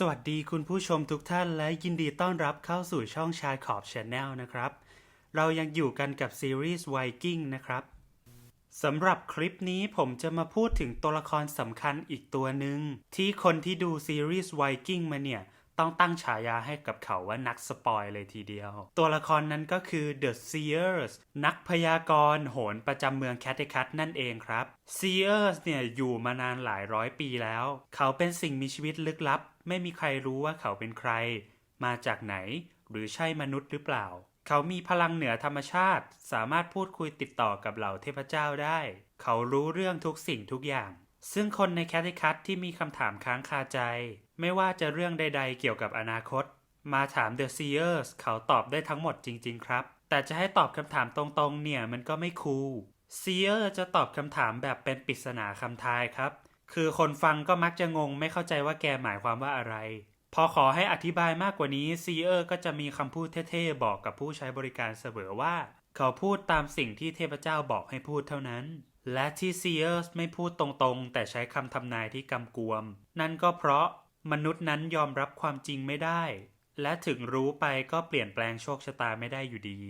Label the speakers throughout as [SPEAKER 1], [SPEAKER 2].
[SPEAKER 1] สวัสดีคุณผู้ชมทุกท่านและยินดีต้อนรับเข้าสู่ช่องชายขอบชาแนลนะครับ เรายังอยู่กันกับซีรีส์ไวกิ้งนะครับสำหรับคลิปนี้ผมจะมาพูดถึงตัวละครสำคัญอีกตัวหนึ่งที่คนที่ดูซีรีส์ไวกิ้งมาเนี่ย ต้องตั้งฉายาให้กับเขาว่านักสปอยเลยทีเดียว ตัวละครนั้นก็คือ The Seers นักพยากรณ์โหนประจำเมืองแคทเทคัตนั่นเองครับ Seers เนี่ยอยู่มานานหลายร้อยปีแล้ว เขาเป็นสิ่งมีชีวิตลึกลับ ไม่มีใครรู้ว่าเขาเป็นใคร มาจากไหน หรือใช่มนุษย์หรือเปล่า เขามีพลังเหนือธรรมชาติ สามารถพูดคุยติดต่อกับเหล่าเทพเจ้าได้ เขารู้เรื่องทุกสิ่งทุกอย่าง ซึ่งคนในแคทเทคัตที่มีคำถามค้างคาใจ ไม่ว่าจะเรื่องใด ๆ เกี่ยวกับอนาคต มาถาม The Seers เขาตอบได้ทั้งหมดจริง ๆ ครับ แต่จะให้ตอบคำถามตรงๆ เนี่ยมันก็ไม่คูล Seer จะตอบคำถามแบบเป็นปริศนาคำทายครับ คือคนฟังก็มักจะงงไม่เข้าใจว่าแกหมายความว่าอะไร พอขอให้อธิบายมากกว่านี้ Seer ก็จะมีคำพูดเท่ๆ บอกกับผู้ใช้บริการเสมอว่า เขาพูดตามสิ่งที่เทพเจ้าบอกให้พูดเท่านั้นและที่ Seers ไม่พูดตรงๆ แต่ใช้คำทำนายที่กำกวม นั่นก็เพราะ มนุษย์นั้นยอมรับความจริงไม่ได้ และถึงรู้ไปก็เปลี่ยนแปลงโชคชะตาไม่ได้อยู่ดี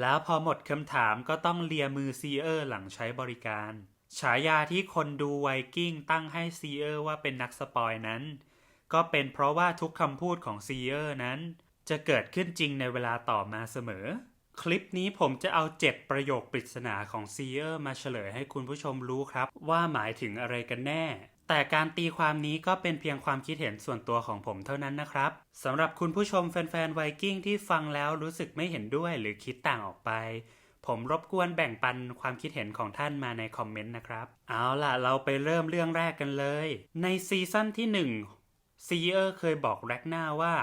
[SPEAKER 1] แล้วพอหมดคำถามก็ต้องเลียมือ Seer หลังใช้บริการ ฉายาที่คนดูไวกิ้งตั้งให้ Seer ว่าเป็นนักสปอยนั้น ก็เป็นเพราะว่าทุกคำพูดของ Seer นั้น จะเกิดขึ้นจริงในเวลาต่อมาเสมอ คลิปนี้ผมจะเอา 7 ประโยคปริศนาของ Seer มาเฉลยให้คุณผู้ชมรู้ครับ ว่าหมายถึงอะไรกันแน่ แต่การตีความนี้ก็เป็นเพียงความคิดเห็นส่วนตัวของผมเท่านั้นนะครับสำหรับคุณผู้ชมแฟนๆไวกิ้งที่ฟังแล้วรู้สึกไม่เห็นด้วยหรือคิดต่างออกไป ผมรบกวนแบ่งปันความคิดเห็นของท่านมาในคอมเมนต์นะครับ เอาล่ะเราไปเริ่มเรื่องแรกกันเลย ในซีซั่นที่1ซีเออร์เคยบอกแร็กนาว่า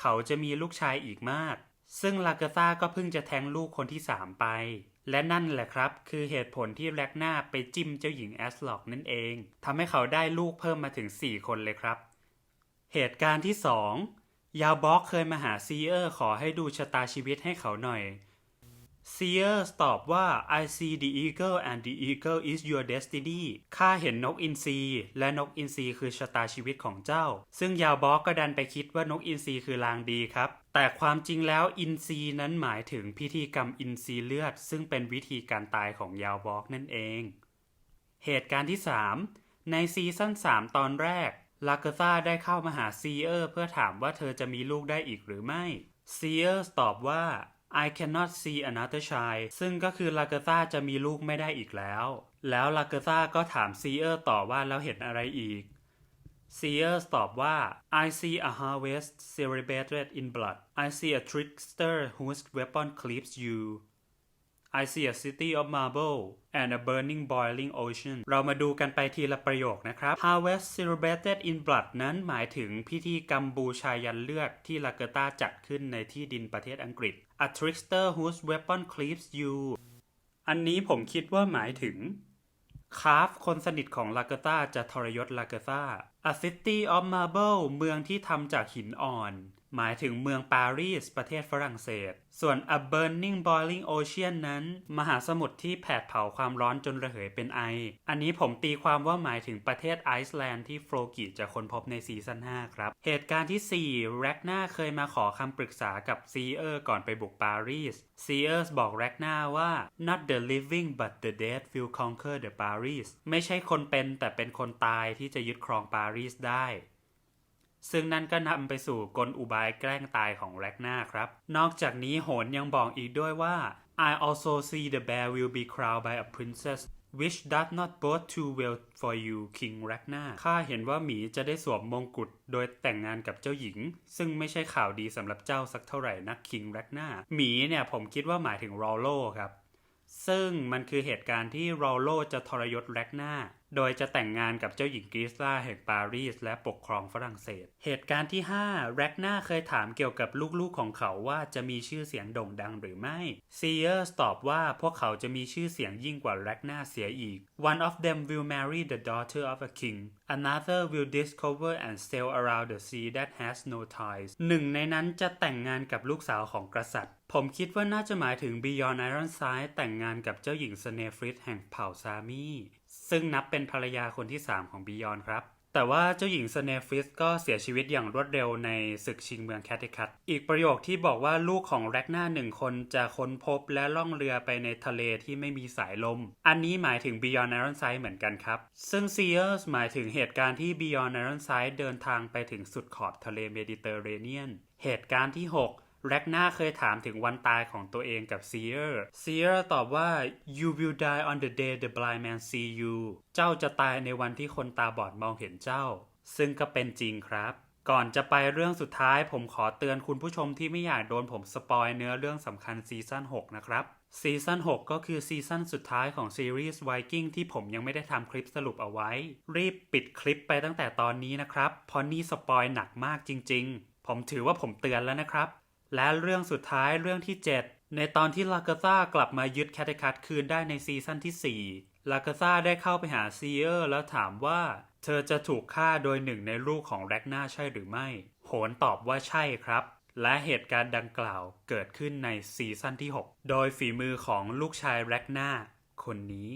[SPEAKER 1] เขาจะมีลูกชายอีกมาก ซึ่งลากาตาก็เพิ่งจะแทงลูกคนที่ 3 ไป และนั่นแหละครับ คือเหตุผลที่แร็กนาไปจิ้มเจ้าหญิงแอสล็อกนั่นเองทำให้เขาได้ลูกเพิ่มมาถึง 4 คนเลยครับ เหตุการณ์ที่ 2 ยาวบ็อกเคยมาหาซีเออร์ขอให้ดูชะตาชีวิตให้เขาหน่อย Seers ตอบว่า I see the eagle and the eagle is your destiny ข้าเห็นนกอินทรีและนกอินทรีคือชะตาชีวิตของเจ้า ซึ่งยาวบอกก็ดันไปคิดว่านกอินทรีคือลางดีครับ แต่ความจริงแล้วอินทรีนั้นหมายถึงพิธีกรรมอินทรีเลือด ซึ่งเป็นวิธีการตายของยาวบอกนั่นเอง เหตุการณ์ที่ 3 ในซีซั่น3 ตอนแรก ลาเกตาได้เข้ามาหาซีเออร์เพื่อถามว่าเธอจะมีลูกได้อีกหรือไม่ซีเออร์ตอบว่า I cannot see another child ซึ่งก็คือลาเกตาจะมีลูกไม่ได้อีกแล้ว แล้วลาเกตาก็ถามซีเออร์ต่อว่าแล้วเห็นอะไรอีกซีเออร์ตอบว่า I see a harvest celebrated in blood I see a trickster whose weapon cleaves you I see a city of marble and a burning boiling ocean เรามาดูกันไปทีละประโยคนะครับ Harvest celebrated in blood นั้นหมายถึงพิธีกรรมบูชายันเลือดที่ลาเกตาจัดขึ้นในที่ดินประเทศอังกฤษ A trickster whose weapon cleaves you อันนี้ผมคิดว่าหมายถึงคาฟคนสนิทของลาเกตาจะทรยศลาเกตา A city of marble เมืองที่ทำจากหินอ่อน หมายถึงเมืองปารีส ประเทศฝรั่งเศส ส่วน a burning boiling ocean นั้น มหาสมุทรที่แผดเผาความร้อนจนระเหยเป็นไอ อันนี้ผมตีความว่าหมายถึงประเทศไอซ์แลนด์ที่โฟลกิจะค้นพบในซีซั่น 5 ครับ เหตุการณ์ที่ 4 แร็กนาเคยมาขอคำปรึกษากับซีเออร์ก่อนไปบุกปารีส ซีเออร์บอกแร็กนาว่า not the living but the dead will conquer the Paris ไม่ใช่คนเป็นแต่เป็นคนตายที่จะยึดครองปารีสได้ ซึ่งนั่นก็นำไปสู่กลอุบายแกล้งตายของแร็กนาครับ นอกจากนี้โหนยังบอกอีกด้วยว่า I also see the bear will be crowned by a princess which does not bode too well for you King Ragnar ข้าเห็นว่าหมีจะได้สวมมงกุฎโดยแต่งงานกับเจ้าหญิง ซึ่งไม่ใช่ข่าวดีสำหรับเจ้าสักเท่าไหร่นะ King Ragnar หมีเนี่ยผมคิดว่าหมายถึงรอโลครับ ซึ่งมันคือเหตุการณ์ที่รอโลจะทรยศแร็กนาโดยจะแต่งงานกับเจ้าหญิงกริสลาแห่งปารีส และปกครองฝรั่งเศส เหตุการณ์ที่ 5 แร็กนาเคยถามเกี่ยวกับลูกๆของเขาว่าจะมีชื่อเสียงโด่งดังหรือไม่ซีเออร์ตอบว่าพวกเขาจะมีชื่อเสียงยิ่งกว่าแร็กนาเสียอีก One of them will marry the daughter of a king Another will discover and sail around the sea that has no ties หนึ่งในนั้นจะแต่งงานกับลูกสาวของกษัตริย์ ผมคิดว่าน่าจะหมายถึง Beyond Ironside แต่งงานกับเจ้าหญิงสเนฟริดแห่งเผ่าซามีซึ่งนับเป็นภรรยาคนที่ 3 ของ Beyond ครับ แต่ว่าเจ้าหญิงสเนฟริสก็เสียชีวิตอย่างรวดเร็วในศึกชิงเมืองแคทิคัตอีกประโยคที่บอกว่าลูกของแร็กนาหนึ่งคนจะค้นพบและล่องเรือไปในทะเลที่ไม่มีสายลม อันนี้หมายถึง Beyond Ironside เหมือนกันครับ ซึ่ง Sears หมายถึงเหตุการณ์ที่ Beyond Ironside เดินทางไปถึงสุดขอบทะเลเมดิเตอร์เรเนียน เหตุการณ์ที่ 6 แร็กนาเคยถามถึงวันตายของตัวเองกับซีเออร์ซีเออร์ตอบว่า you will die on the day the blind man see you เจ้าจะตายในวันที่คนตาบอดมองเห็นเจ้า ซึ่งก็เป็นจริงครับก่อนจะไปเรื่องสุดท้ายผมขอเตือนคุณผู้ชมที่ไม่อยากโดนผมสปอยเนื้อเรื่องสำคัญซีซั่น6 นะครับ ซีซั่น6 ก็คือซีซั่นสุดท้ายของซีรีส์ Viking ที่ผมยังไม่ได้ทำคลิปสรุปเอาไว้ รีบปิดคลิปไปตั้งแต่ตอนนี้นะครับ เพราะนี่สปอยหนักมากจริงๆ ผมถือว่าผมเตือนแล้วนะครับ และเรื่องสุดท้ายเรื่องที่ 7 ในตอนที่ลาเกซ่ากลับมายึดแคทคัตคืนได้ในซีซั่นที่ 4 ลาเกซ่าได้เข้าไปหาซีเออร์แล้วถามว่า เธอจะถูกฆ่าโดยหนึ่งในลูกของแร็กนาใช่หรือไม่ โหนตอบว่าใช่ครับ และเหตุการณ์ดังกล่าวเกิดขึ้นในซีซั่นที่ 6 โดยฝีมือของลูกชายแร็กนาคนนี้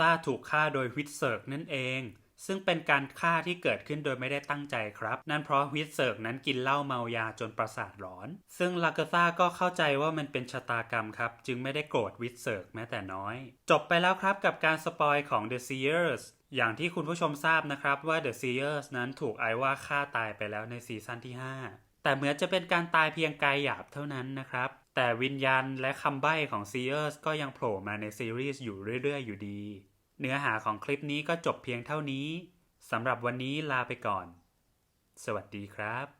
[SPEAKER 1] ซาถูกฆ่าโดยฮิตเซิร์กนั่นเอง ซึ่งเป็นการฆ่าที่เกิดขึ้นโดยไม่ได้ตั้งใจครับ นั่นเพราะฮิตเซิร์กนั้นกินเหล้าเมายาจนประสาทหลอน ซึ่งลาเกซ่าก็เข้าใจว่ามันเป็นชะตากรรมครับ จึงไม่ได้โกรธวิตเซิร์กแม้แต่น้อย จบไปแล้วครับกับการสปอยของ The Seers อย่างที่คุณผู้ชมทราบนะครับว่า The Seers นั้นถูกไอว่าฆ่าตายไปแล้วในซีซั่นที่ 5 แต่เหมือนจะเป็นการตายเพียงกายหยาบเท่านั้นนะครับ แต่วิญญาณและคำใบ้ของ Seers ก็ยังโผล่มาในซีรีส์อยู่เรื่อยๆ อยู่ดี เนื้อหาของคลิปนี้ก็จบเพียงเท่านี้สำหรับวันนี้ลาไปก่อน สวัสดีครับ